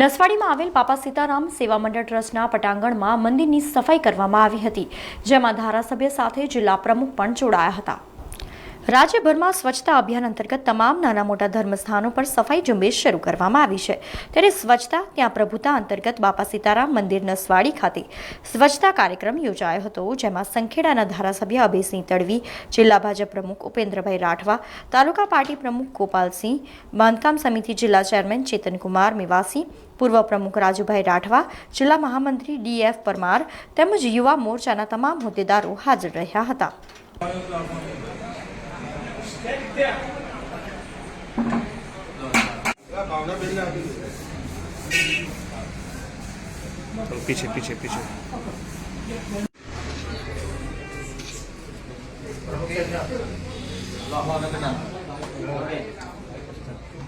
નસવાડીમાં આવેલ બાપા સીતારામ સેવા મંડળ ટ્રસ્ટના પટાંગણમાં મંદિરની સફાઈ કરવામાં આવી હતી, જેમાં ધારાસભ્ય સાથે જિલ્લા પ્રમુખ પણ જોડાયા હતા. રાજ્યભરમાં સ્વચ્છતા અભિયાન અંતર્ગત તમામ નાના મોટા ધર્મસ્થાનો પર સફાઈ ઝુંબેશ શરૂ કરવામાં આવી છે. ત્યારે સ્વચ્છતા ત્યાં પ્રભુતા અંતર્ગત બાપા સીતારામ મંદિર નસવાડી ખાતે સ્વચ્છતા કાર્યક્રમ યોજાયો હતો, જેમાં સંખેડાના ધારાસભ્ય અભયસિંહ તડવી, જિલ્લા ભાજપ પ્રમુખ ઉપેન્દ્રભાઈ રાઠવા, તાલુકા પાર્ટી પ્રમુખ ગોપાલસિંહ, બાંધકામ સમિતિ જિલ્લા ચેરમેન ચેતનકુમાર મેવાસી, પૂર્વ પ્રમુખ રાજુભાઈ રાઠવા, જિલ્લા મહામંત્રી ડીએફ પરમાર તેમજ યુવા મોરચાના તમામ હોદ્દેદારો હાજર રહ્યા હતા. पीछे पीछे पीछे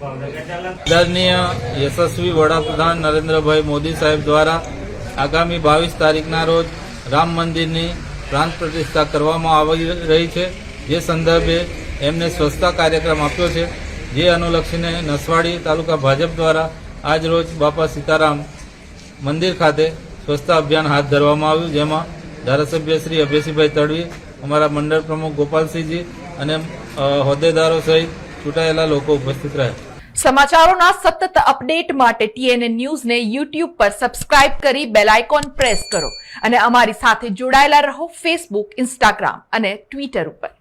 આદરણીય યશસ્વી વડાપ્રધાન નરેન્દ્રભાઈ મોદી સાહેબ દ્વારા આગામી બાવીસ તારીખના રોજ રામ મંદિરની પ્રાંત પ્રતિષ્ઠા કરવામાં આવી રહી છે જે સંદર્ભે એમને સ્વચ્છતા કાર્યક્રમ આપ્યો છે, જે અનુલક્ષીને નસવાડી તાલુકા ભાજપ દ્વારા આજ રોજ બાપા સીતારામ મંદિર ખાતે સ્વચ્છતા અભિયાન હાથ ધરવામાં આવ્યું, જેમાં ધારાસભ્ય શ્રી અભયસિંહભાઈ તડવી, અમારા મંડળ પ્રમુખ ગોપાલસિંહજી અને હોદ્દેદારો સહિત ચૂંટાયેલા લોકો ઉપસ્થિત રહ્યા સમાચારોના સતત અપડેટ માટે ટીએનએ ન્યૂઝને યુટ્યુબ પર સબસ્ક્રાઇબ કરી બેલ આઇકોન પ્રેસ કરો અને અમારી સાથે જોડાયેલા રહો ફેસબુક, ઇન્સ્ટાગ્રામ અને ટ્વિટર ઉપર.